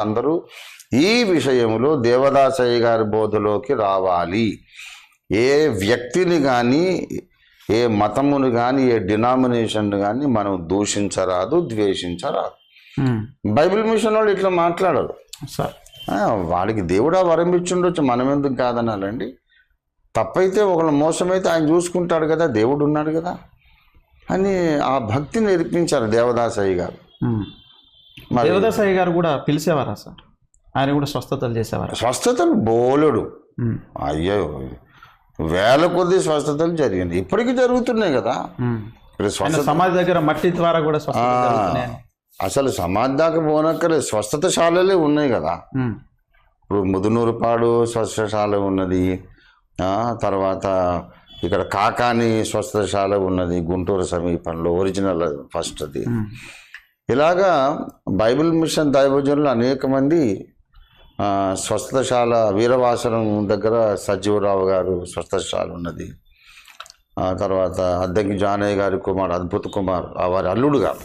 అందరూ ఈ విషయంలో దేవదాసయ్య గారి బోధలోకి రావాలి. ఏ వ్యక్తిని కానీ ఏ మతమును కానీ ఏ డినామినేషన్ కానీ మనం దూషించరాదు ద్వేషించరాదు. ఉమ్. బైబిల్ మిషన్ వాళ్ళు ఇట్లా మాట్లాడరు. వాడికి దేవుడా వరం ఇచ్చిండొచ్చు మనం ఎందుకు కాదనాలండి? తప్పైతే ఒకళ్ళు మోసమైతే ఆయన చూసుకుంటాడు కదా దేవుడు ఉన్నాడు కదా అని ఆ భక్తి నేర్పించారు దేవదాసయ్య గారు. దేవదాసాయి గారు కూడా పిలిచేవారా సార్? ఆయన కూడా స్వస్థతలు చేసేవారా? స్వస్థతలు బోలెడు. అయ్యో వేల కొద్ది స్వస్థతలు జరిగింది. ఇప్పటికీ జరుగుతున్నాయి కదా. సమాధి దగ్గర మట్టి ద్వారా కూడా. అసలు సమాధి దాకా పోనక్కర్లేదు స్వస్థతశాలలే ఉన్నాయి కదా. ఇప్పుడు ముదునూరుపాడు స్వస్థశాల ఉన్నది. ఆ, తర్వాత ఇక్కడ కాకాని స్వస్థశాల ఉన్నది. గుంటూరు సమీపంలో ఒరిజినల్ ఫస్ట్ అది. ఇలాగా బైబిల్ మిషన్ దైవజనులు అనేక మంది స్వస్థశాల వీరవాసనం దగ్గర సజీవరావు గారు స్వస్థశాల ఉన్నది. ఆ తర్వాత అద్దెకి జానయ్య గారి కుమార్ అద్భుత కుమార్ ఆ వారి అల్లుడు గారు.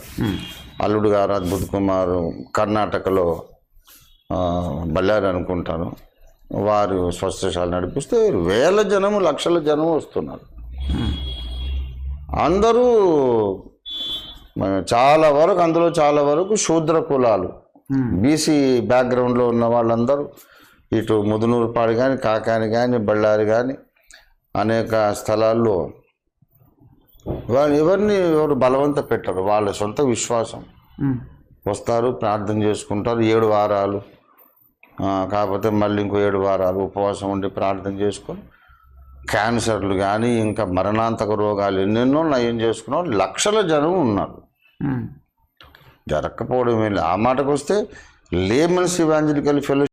అల్లుడు గారు అద్భుత కుమార్ కర్ణాటకలో బళ్ళారి అనుకుంటాను. వారు స్వస్థశాల నడిపిస్తే వేల జనము లక్షల జనం వస్తున్నారు. అందరూ చాలా వరకు అందులో చాలా వరకు శూద్ర కులాలు ఉమ్. బీసీ బ్యాక్గ్రౌండ్లో ఉన్న వాళ్ళందరూ ఇటు ముదునూరుపాడు కానీ కాకాని కానీ బళ్ళారి కానీ అనేక స్థలాల్లో వాళ్ళు ఎవరిని ఎవరు బలవంత పెట్టరు వాళ్ళ సొంత విశ్వాసం ఉమ్. వస్తారు ప్రార్థన చేసుకుంటారు ఏడు వారాలు కాకపోతే మళ్ళీ ఇంకో ఏడు వారాలు ఉపవాసం ఉండి ప్రార్థన చేసుకొని క్యాన్సర్లు కానీ ఇంకా మరణాంతక రోగాలు ఎన్నెన్నో నయం చేసుకున్న లక్షల జనం ఉన్నారు. జరగకపోవడం ఏం లేదు. ఆ మాటకు వస్తే లేమన్స్ ఇవాంజలికల్ ఫెలో